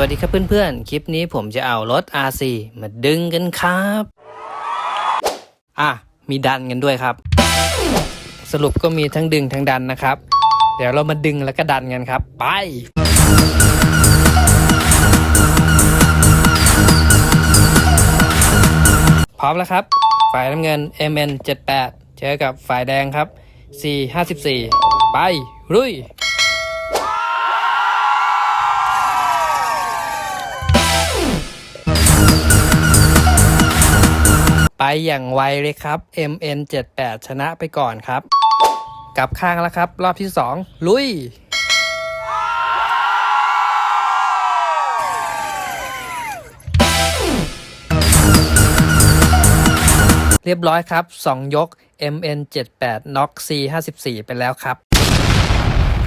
วัสดีครับเพื่อนๆ คลิปนี้ผมจะเอารถ RC มาดึงกันครับ อะ มีดันกันด้วยครับ สรุปก็มีทั้งดึงทั้งดันนะครับ เดี๋ยวเรามาดึงแล้วก็ดันกันครับ ไปพร้อมแล้วครับ ฝ่ายน้ำเงิน MN 78 เจอกับฝ่ายแดงครับ C 54 ไปรุย ไปอย่างไวเลยครับ MN 78 ชนะไปก่อนครับ กลับข้างแล้วครับ รอบที่ 2 ลุย เรียบร้อยครับ 2 ยก MN 78 น็อก C 54 ไปแล้วครับ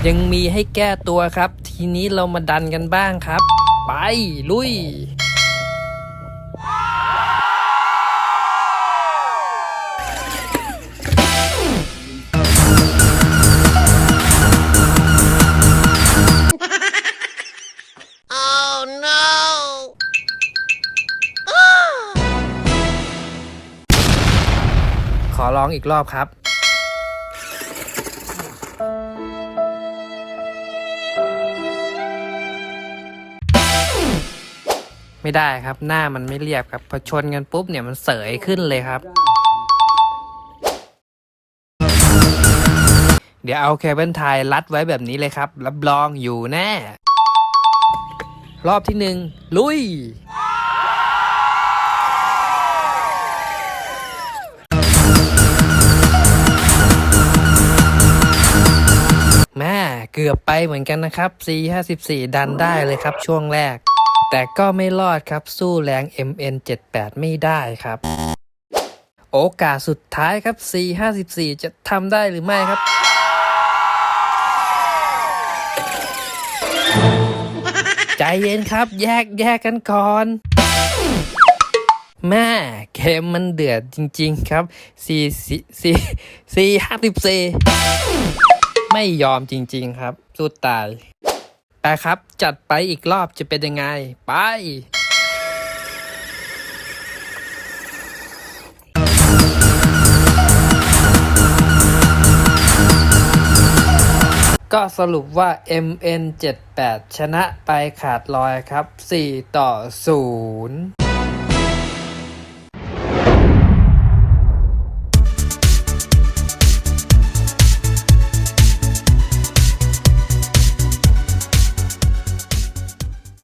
ยังมีให้แก้ตัวครับ ทีนี้เรามาดันกันบ้างครับ ไปลุย อร้องอีกรอบครับไม่ได้ครับหน้ามันไม่เรียบครับพอชนกันปุ๊บเนี่ยมันเสยขึ้นเลยครับ เดี๋ยวเอาเคเบิลไทยรัดไว้แบบนี้เลยครับ รับรองอยู่แน่ รอบที่หนึ่งลุย เกือบไปเหมือนกันนะครับ C54 ดันได้เลยครับช่วงแรก แต่ก็ไม่รอดครับสู้แรง MN78 ไม่ได้ครับ โอกาสสุดท้ายครับ C54 จะทำได้หรือไม่ครับใจเย็นครับ แยกแยกกันก่อน แม่เกมมันเดือดจริง ๆ ครับ C C C C ห้าสิบ C ไม่ยอมจริงๆครับ สู้ตายแต่ครับ จัดไปอีกรอบจะเป็นยังไง ไปก็สรุปว่า MN78 ชนะไปขาดลอยครับ 4 ต่อ 0